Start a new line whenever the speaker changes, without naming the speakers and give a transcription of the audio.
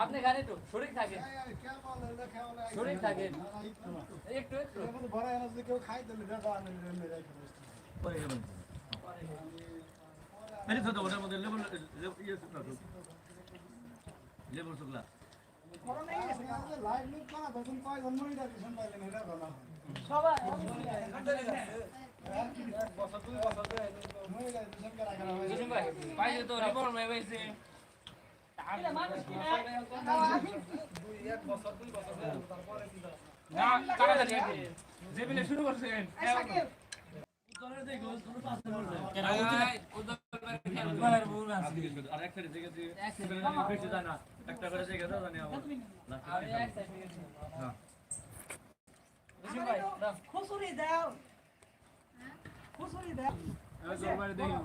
আপনি খালি তো শরীর থাকেন। শরীর থাকেন। একটু একটু।
পরে গেলাম আরে তো ওটার মধ্যে লেবল ইয়ে না তো লেবল শুকলা
যে বিলে শুরু করছেন
তোরে দেখ গোল পাশে আর দিয়ে বেশি যায় না একটা করে জায়গা দাও জানি
এক সাইড
হ্যাঁ।
দাও।
দাও।
জলবায়ু দেখি।